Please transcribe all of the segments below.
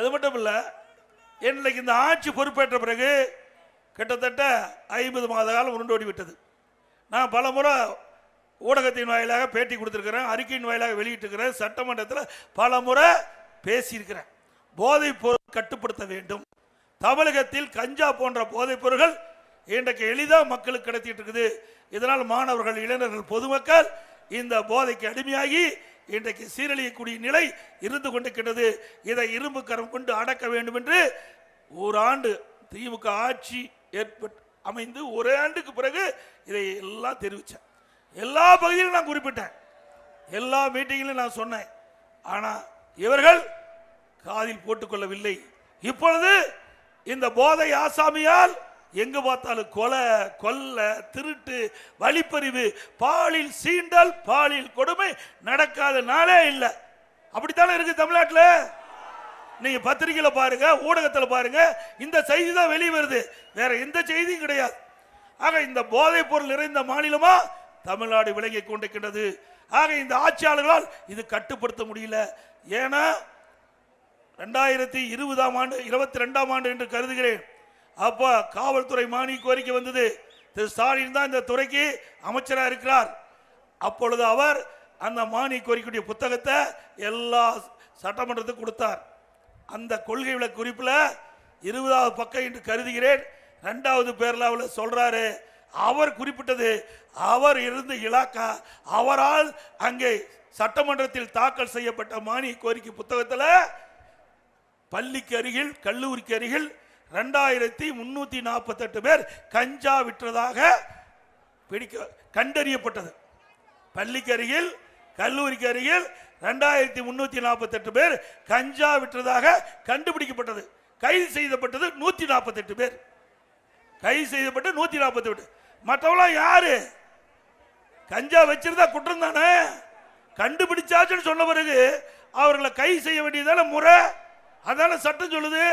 அது மட்டும் இல்லை இன்றைக்கு இந்த ஆட்சி பொறுப்பேற்ற பிறகு கிட்டத்தட்ட ஐம்பது மாத காலம் உருண்டோடி விட்டது. நான் பல முறை ஊடகத்தின் வாயிலாக பேட்டி கொடுத்துருக்கிறேன் அறிக்கையின் வாயிலாக வெளியிட்டிருக்கிறேன் சட்டமன்றத்தில் பல முறை பேசியிருக்கிறேன். போதைப் பொருள் கட்டுப்படுத்த வேண்டும். தமிழகத்தில் கஞ்சா போன்ற போதைப் பொருள்கள் இன்றைக்கு எளிதாக மக்களுக்கு கிடைத்திட்டு இருக்குது. இதனால் மாணவர்கள் இளைஞர்கள் பொதுமக்கள் இந்த போதைக்கு அடிமையாகி இன்றைக்கு சீரழியக்கூடிய நிலை இருந்து கொண்டிருக்கிறது இதை இரும்பு கரம் கொண்டு அடக்க வேண்டும் என்று ஒரு ஆண்டு திமுக ஆட்சி ஏற்பட்டு அமைந்து ஒரு ஆண்டுக்கு பிறகு இதை எல்லாம் தெரிவித்தேன். எல்லா பகுதியிலும் நான் குறிப்பிட்டேன். எல்லா மீட்டிங்கிலும் நான் சொன்னேன். ஆனால் இவர்கள் காதில் போட்டுக்கொள்ளவில்லை. இப்பொழுது இந்த போதை ஆசாமியால் எங்கே பார்த்தாலும் கொலை கொல்ல திருட்டு வழிப்பறிவு பாலில் சீண்டல் பாலில் கொடுமை நடக்காத நாளே இல்லை. அப்படித்தானே இருக்கு தமிழ்நாட்டில்? நீங்க பத்திரிகையில பாருங்க ஊடகத்தில் பாருங்க இந்த செய்தி தான் வெளியே வருது. வேற எந்த செய்தியும் கிடையாது. ஆக இந்த போதைப் பொருள் நிறைந்த மாநிலமா தமிழ்நாடு விளங்கி கொண்டிருக்கின்றது. ஆக இந்த ஆட்சியாளர்களால் இது கட்டுப்படுத்த முடியல. ஏன்னா ரெண்டாயிரத்தி இருபதாம் ஆண்டு இருபத்தி ரெண்டாம் ஆண்டு என்று கருதுகிறேன். அப்போ காவல்துறை மானிய கோரிக்கை வந்தது. திரு ஸ்டாலின் தான் இந்த துறைக்கு அமைச்சராக இருக்கிறார். அப்பொழுது அவர் அந்த மானிய கோரிக்கையுடைய புத்தகத்தை எல்லா சட்டமன்றத்துக்கு கொடுத்தார். அந்த கொள்கை விளக்க குறிப்பில் இருபதாவது பக்கம் என்று கருதுகிறேன். ரெண்டாவது பேரில் அவள சொல்றாரு அவர் குறிப்பிட்டது அவர் இருந்த இலாக்கா அவரால் அங்கே சட்டமன்றத்தில் தாக்கல் செய்யப்பட்ட மானிய கோரிக்கை புத்தகத்தில் பள்ளிக்கு அருகில் கல்லூரிக்கு அருகில் ரெண்டாயிரத்தி முன்னூத்தி நாற்பத்தெட்டு பேர் கஞ்சா விற்றதாக பிடிக்க கண்டறியப்பட்டது. பள்ளிக்கு அருகில் கல்லூரிக்கு அருகில் ரெண்டாயிரத்தி முன்னூத்தி நாற்பத்தெட்டு பேர் கஞ்சா விற்றதாக கண்டுபிடிக்கப்பட்டது. கைது செய்யப்பட்டது நூத்தி நாற்பத்தெட்டு பேர். கைது செய்யப்பட்டு நூத்தி நாற்பத்தெட்டு. மற்றவங்களாம் யாரு? கஞ்சா வச்சிருந்தா குற்றம் தானே? கண்டுபிடிச்சாச்சுன்னு சொன்ன பிறகு அவர்களை கைது செய்ய வேண்டியதான முறை? அதான சட்டம் சொல்லுது?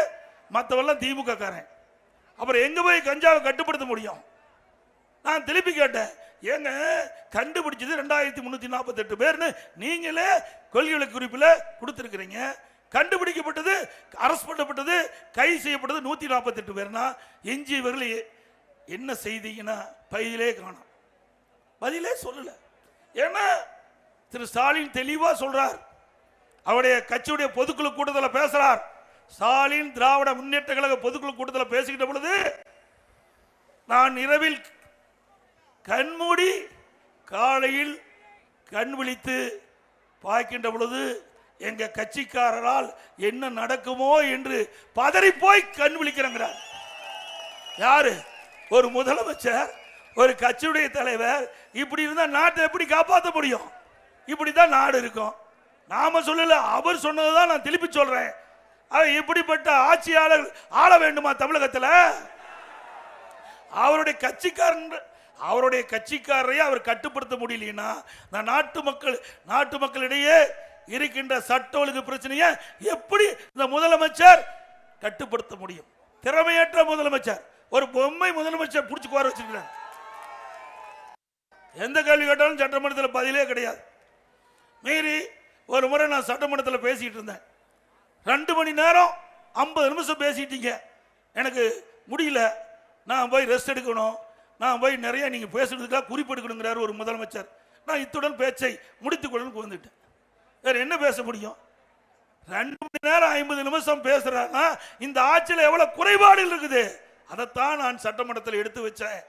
மற்றவெல்லாம் திமுக காரன் அப்புறம் எங்க போய் கஞ்சாவை கட்டுப்படுத்த முடியும்? நான் திருப்பி கேட்டேன் ஏங்க கண்டுபிடிச்சது ரெண்டாயிரத்தி முன்னூத்தி நாற்பத்தெட்டு பேர்னு நீங்களே கொள்கை குறிப்பில் கொடுத்துருக்கிறீங்க. கண்டுபிடிக்கப்பட்டது அரசு பண்ணப்பட்டது கைது செய்யப்பட்டது நூத்தி நாற்பத்தெட்டு பேர்னா எஞ்சியவர்கள் என்ன செய்தீங்கன்னா பதிலே காணோம். பதிலே சொல்லல. ஏன்னா திரு ஸ்டாலின் தெளிவா சொல்றார். அவருடைய கட்சியுடைய பொதுக்குழு கூட்டத்தில் பேசுறார். ஸ்டாலின் திராவிட முன்னேற்ற கழக பொதுக்குழு கூட்டத்தில் பேசிக்கிட்ட பொழுது நான் இரவில் கண்மூடி காலையில் கண் விழித்து பார்க்கின்ற பொழுது எங்க கட்சிக்காரரால் என்ன நடக்குமோ என்று பதறி போய் கண் விழிக்கிறேங்கிறார். யாரு? ஒரு முதலமைச்சர் ஒரு கட்சியுடைய தலைவர். இப்படி இருந்தால் நாட்டை எப்படி காப்பாற்ற முடியும்? இப்படி தான் நாடு இருக்கும். நாம சொல்லல அவர் சொன்னதுதான் நான் திருப்பி சொல்றேன். இப்படிப்பட்ட ஆட்சியாளர் ஆள வேண்டுமா தமிழகத்தில்? அவருடைய கட்சிக்காரன் அவருடைய கட்சிக்காரரையே அவர் கட்டுப்படுத்த முடியலன்னா நான் நாட்டு மக்கள் நாட்டு மக்களிடையே இருக்கின்ற சட்ட ஒழுங்கு பிரச்சனையை எப்படி இந்த முதலமைச்சர் கட்டுப்படுத்த முடியும்? திறமையற்ற முதலமைச்சர் ஒரு பொம்மை முதலமைச்சர் பிடிச்சி கோர வச்சிருக்கிறார். எந்த கேள்வி கேட்டாலும் சட்டமன்றத்தில் பதிலே கிடையாது. மீறி ஒரு முறை நான் சட்டமன்றத்தில் பேசிக்கிட்டு இருந்தேன். ரெண்டு மணி நேரம் ஐம்பது நிமிஷம் பேசிட்டீங்க. எனக்கு முடியல. நான் போய் ரெஸ்ட் எடுக்கணும். நான் போய் நிறைய நீங்கள் பேசுறதுக்காக குறிப்பெடுக்கணுங்கிறார் ஒரு முதலமைச்சர். நான் இத்துடன் பேச்சை முடித்துக்கொள்ளு வந்துட்டேன் வேற என்ன பேச முடியும்? ரெண்டு மணி நேரம் ஐம்பது நிமிஷம் பேசுறாங்க இந்த ஆட்சியில் எவ்வளோ குறைபாடுகள் இருக்குது? அதைத்தான் நான் சட்டமன்றத்தில் எடுத்து வச்சேன்.